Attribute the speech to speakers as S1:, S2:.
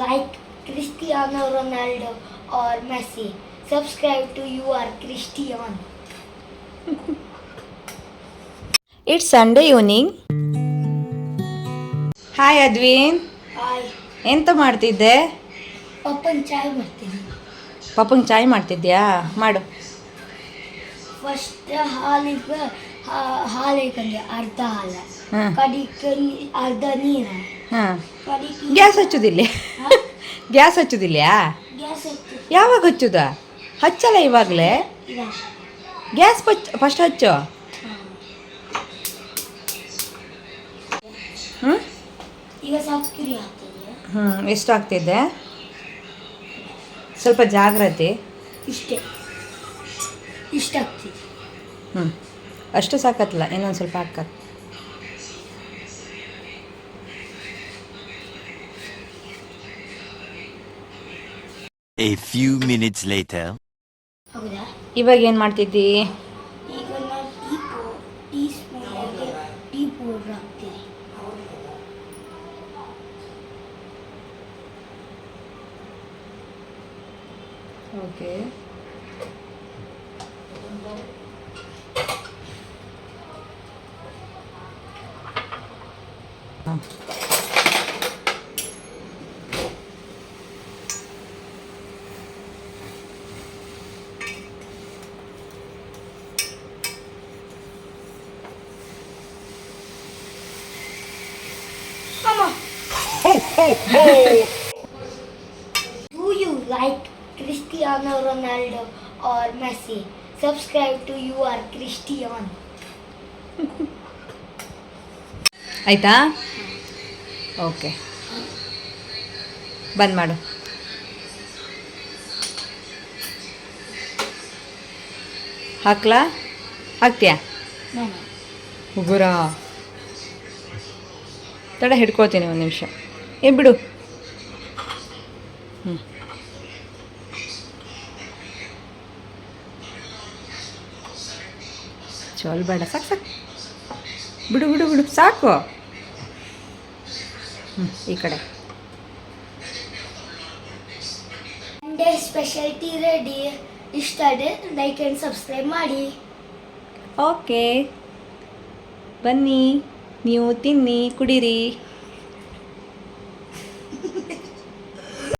S1: like Cristiano Ronaldo or Messi, subscribe to You Are Christian.
S2: It's Sunday evening hi ಅದ್ವಿನ್
S1: Hi,
S2: ಎಂತ ಮಾಡ್ತಿದ್ದೆ?
S1: ಪಪ್ಪನ್ ಚಾಯ್ ಮಾಡ್ತೀನಿ.
S2: ಪಪ್ಪಂಗೆ ಚಾಯ್ ಮಾಡ್ತಿದ್ಯಾ? ಮಾಡು.
S1: ಫಸ್ಟ್ ಹಾಲಿಗೆ ಹಾಲಿಗೆ ಅರ್ಧ ಹಾಲ.
S2: ಹಾಂ.
S1: ಅರ್ಧ ನೀರು.
S2: ಹಾಂ.
S1: ಕಡಿಕೆ
S2: ಗ್ಯಾಸ್ ಹಚ್ಚುದಿಲ್ಲ. ಗ್ಯಾಸ್ ಹಚ್ಚುದಿಲ್ಲ?
S1: ಗ್ಯಾಸ್ ಹಚ್ಚಿ.
S2: ಯಾವಾಗ ಹಚ್ಚುದ? ಹಚ್ಚಲ್ಲ ಇವಾಗಲೇ? ಗ್ಯಾಸ್ ಫಸ್ಟ್ ಹಚ್ಚು. ಹ್ಞೂ
S1: ಈಗ ಸಕ್ಕರೆ ಹಾಕ್ತೀನಿ
S2: ಹ್ಞೂ ಎಷ್ಟು ಆಗ್ತಿದೆ? ಸ್ವಲ್ಪ ಜಾಗ್ರತೆ.
S1: ಇಷ್ಟೇ. ಇಷ್ಟ ಆಗ್ತಿದೆ
S2: ಹ್ಞೂ ಅಷ್ಟು ಸಾಕತ್ತಲ್ಲ ಇನ್ನೊಂದು ಸ್ವಲ್ಪ ಹಾಕತ್
S3: A few minutes later.
S1: ಹೌದಾ
S2: ಇವಾಗ ಏನು ಮಾಡ್ತಿದ್ದಿ
S1: ಈಗ ನಾನು ಟೀ ಪೋ ಟೀ ಸ್ಪೂನಲ್ಲಿ ಟೀ ಪೌಡ್ರ್ ಹಾಕ್ತೀನಿ
S2: ಓಕೆ
S1: ಅಮ್ಮ Do you like Cristiano Ronaldo or Messi? Subscribe to You Are Christian.
S2: ಆಯ್ತಾ ಓಕೆ ಬಂದ್ ಮಾಡು ಹಾಕ್ಲಾ ಹಾಕ್ತೀಯಾ ಉಗುರ ತಡ ಹಿಡ್ಕೋತೀನಿ ಒಂದು ನಿಮಿಷ. ಏ ಬಿಡು. ಹ್ಞೂ ಚೋಲ್ ಬೇಡ ಸಾಕು ಸಾಕು. ಬಿಡು ಬಿಡು ಬಿಡು ಸಾಕು. ಹ್ಞೂ ಈ ಕಡೆ.
S1: ಸ್ಪೆಷಾಲಿಟಿ ರೆಡಿ ಇಷ್ಟ ಆದರೆ ಲೈಕ್ ಆ್ಯಂಡ್ ಸಬ್ಸ್ಕ್ರೈಬ್ ಮಾಡಿ.
S2: ಓಕೆ ಬನ್ನಿ. ನೀವು ತಿನ್ನಿ ಕುಡೀರಿ